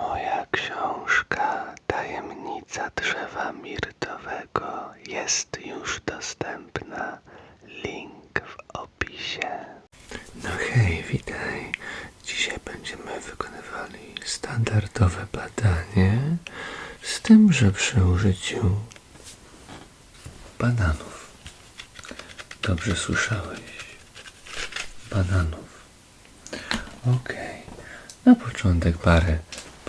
Moja książka Tajemnica drzewa mirtowego jest już dostępna. Link w opisie. No hej, witaj. Dzisiaj będziemy wykonywali standardowe badanie, z tym, że przy użyciu bananów. Dobrze słyszałeś. Bananów. Okej. Na początek parę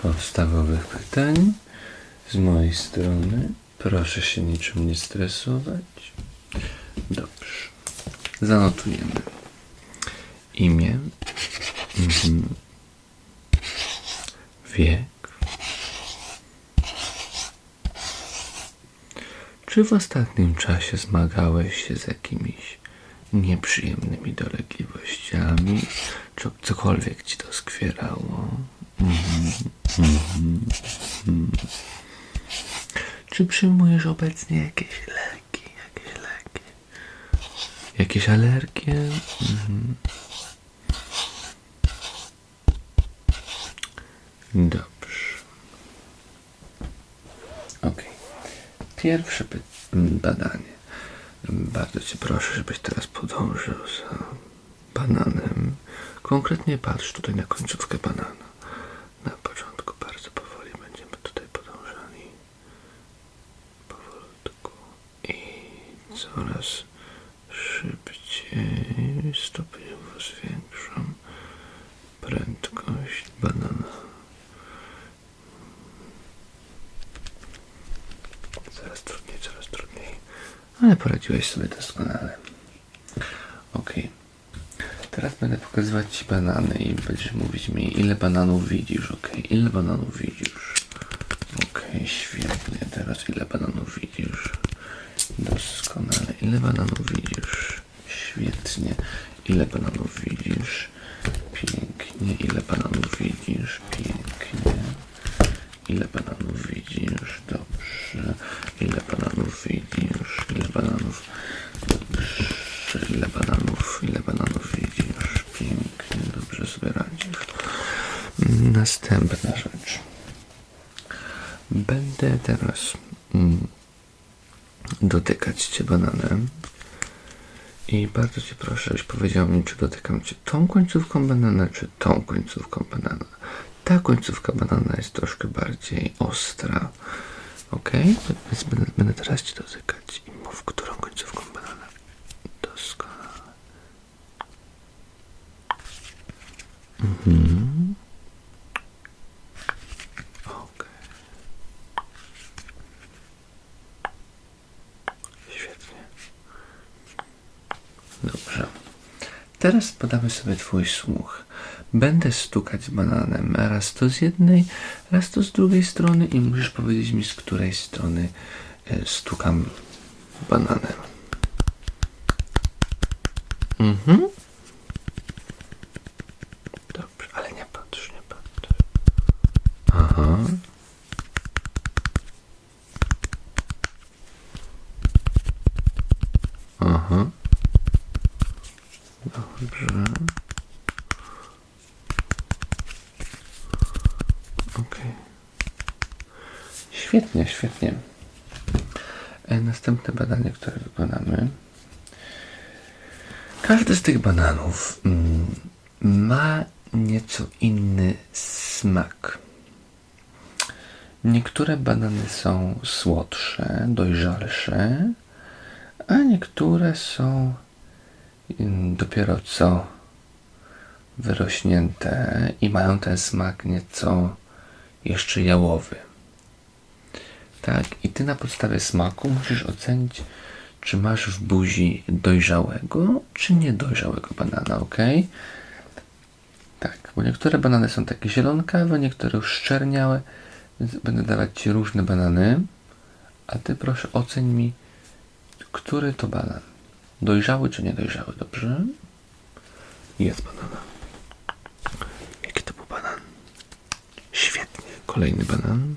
podstawowych pytań z mojej strony. Proszę się niczym nie stresować. Dobrze. Zanotujemy. Imię. Mhm. Wiek. Czy w ostatnim czasie zmagałeś się z jakimiś nieprzyjemnymi dolegliwościami? Czy cokolwiek ci to skwierało? Mhm. Czy przyjmujesz obecnie jakieś leki? Jakieś leki? Jakieś alergie? Mhm. Dobrze. Okej. Pierwsze badanie. Bardzo Cię proszę, żebyś teraz podążył za bananem. Konkretnie patrz tutaj na końcówkę banana. Na początku bardzo powoli będziemy tutaj podążali. Powolutku. I coraz szybciej stopniowo zwiększam prędkość banana. Coraz trudniej, coraz trudniej. Ale poradziłeś sobie doskonale. Ok. Teraz będę pokazywać Ci banany i będziesz mówić mi, ile bananów widzisz, ok? Ile bananów widzisz? Ok, świetnie. Teraz ile bananów widzisz? Doskonale. Ile bananów widzisz? Świetnie. Ile bananów widzisz? Pięknie. Ile bananów widzisz? Pięknie. Ile bananów widzisz? Dobrze. Ile bananów widzisz? Ile bananów? Dobrze. Ile bananów? Ile bananów widzisz? Pięknie. Dobrze sobie radzisz. Następna rzecz. Będę teraz mm, dotykać Cię bananem. I bardzo Cię proszę, żebyś powiedział mi, czy dotykam Cię tą końcówką banana, czy tą końcówką banana. Ta końcówka banana jest troszkę bardziej ostra. Ok? Więc będę, będę teraz Cię dotykać i mów, którą końcówką banana. Doskonale. Mhm. Ok. Świetnie. Dobrze. Teraz podamy sobie Twój słuch. Będę stukać bananem raz to z jednej, raz to z drugiej strony i musisz powiedzieć mi, z której strony e, stukam bananem. Mhm. Dobrze, ale nie patrz, nie patrz. Aha. Aha. Dobrze. Okej. Świetnie, świetnie. E, Następne badanie, które wykonamy. Każdy z tych bananów mm, ma nieco inny smak. Niektóre banany są słodsze, dojrzalsze, a niektóre są dopiero co wyrośnięte i mają ten smak nieco jeszcze jałowy. Tak, i ty na podstawie smaku musisz ocenić, czy masz w buzi dojrzałego, czy niedojrzałego banana, ok? Tak, bo niektóre banany są takie zielonkawe, niektóre już szczerniałe, więc będę dawać ci różne banany, a ty proszę oceń mi, który to banan. Dojrzały czy niedojrzały, dobrze? Jest banana. Jaki to był banan? Świetnie. Kolejny banan.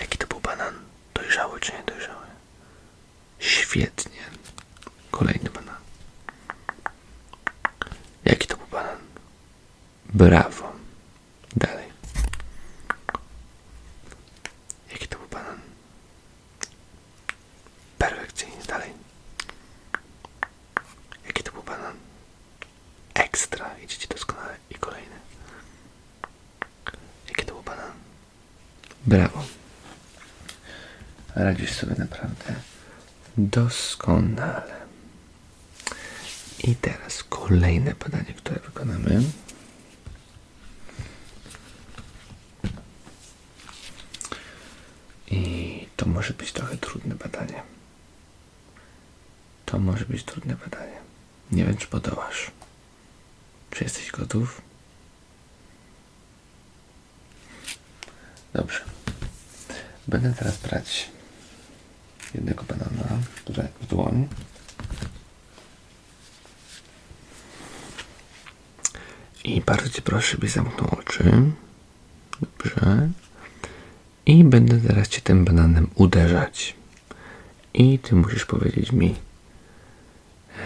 Jaki to był banan? Dojrzały czy niedojrzały? Świetnie. Kolejny banan. Jaki to był banan? Brawo. Dalej. Jaki to był banan? Perfekcyjnie. Dalej. Jaki to był banan? Ekstra. Idziecie doskonale. I kolejny. Jaki to był banan? Brawo. Radzisz sobie naprawdę doskonale. I teraz kolejne badanie, które wykonamy. I to może być trochę trudne badanie. To może być trudne badanie. Nie wiem, czy podołasz. Czy jesteś gotów? Dobrze. Będę teraz brać jednego banana w dłoń. I bardzo Cię proszę, byś zamknął oczy. Dobrze. I będę teraz Cię tym bananem uderzać. I Ty musisz powiedzieć mi,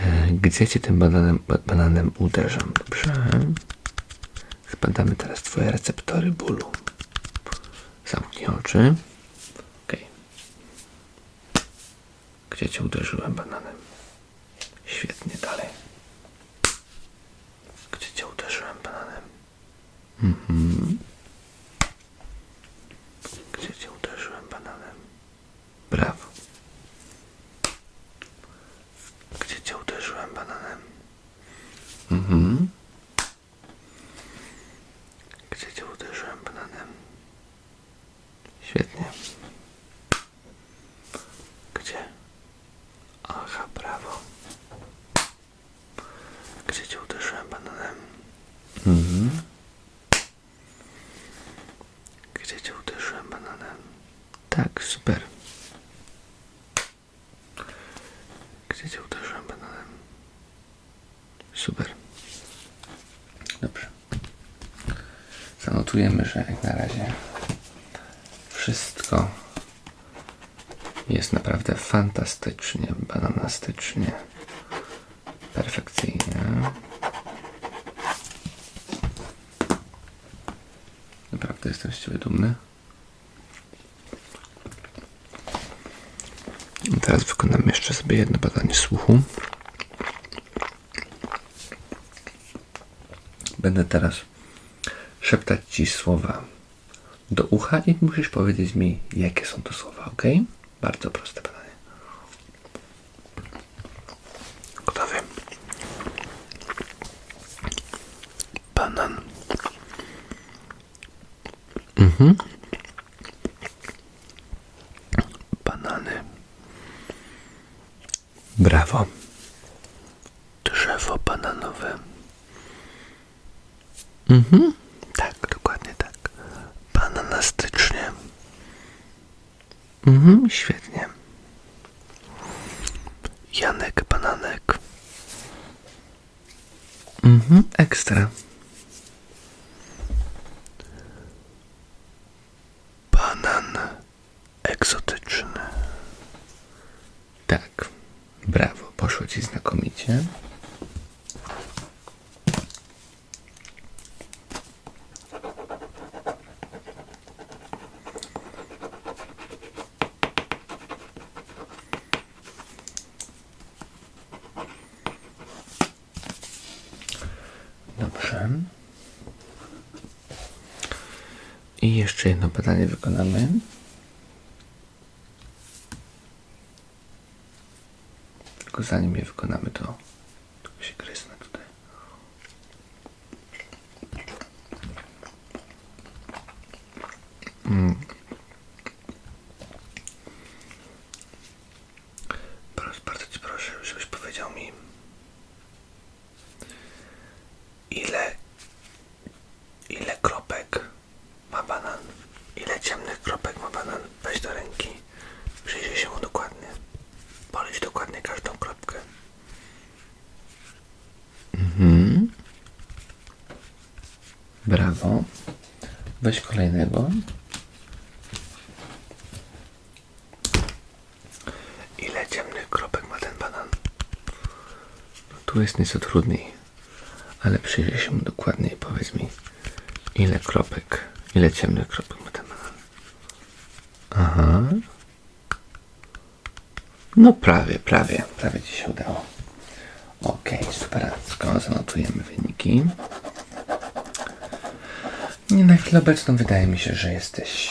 e, gdzie Cię tym bananem, ba- bananem uderzam. Dobrze. Zbadamy teraz Twoje receptory bólu. Zamknij oczy. Gdzie Cię uderzyłem bananem? Świetnie, dalej. Gdzie Cię uderzyłem bananem? Mhm. Gdzie Cię uderzyłem bananem? Brawo. Gdzie Cię uderzyłem bananem? Mhm. Gdzie Cię uderzyłem bananem? Świetnie. Gdzie? Aha, brawo. Gdzie Cię uderzyłem bananem? Mhm. Gdzie Cię uderzyłem bananem? Tak, super. Gdzie Cię uderzyłem bananem? Super. Dobrze. Zanotujemy, że jak na razie wszystko jest naprawdę fantastycznie, bananastycznie, perfekcyjnie. Naprawdę jestem z Ciebie dumny. Teraz wykonam jeszcze sobie jedno badanie słuchu. Będę teraz szeptać Ci słowa do ucha i musisz powiedzieć mi, jakie są to słowa, ok? Bardzo proste badanie. Gotowy? Banan. Mhm. Banany. Brawo. Drzewo bananowe. Mhm. Bananastycznie. Mhm, świetnie. Janek Bananek. Mhm, ekstra. Banan egzotyczny. Tak, brawo, poszło ci znakomicie. Dobrze. I jeszcze jedno badanie wykonamy. Tylko zanim je wykonamy, to weź kolejnego. Ile ciemnych kropek ma ten banan? No, tu jest nieco trudniej, ale przyjrzyj się mu dokładniej powiedz mi, ile kropek, ile ciemnych kropek ma ten banan? Aha. No prawie, prawie, prawie Ci się udało. Ok, superacko, zanotujemy wyniki. Nie Na chwilę obecną wydaje mi się, że jesteś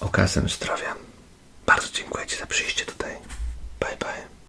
okazem zdrowia.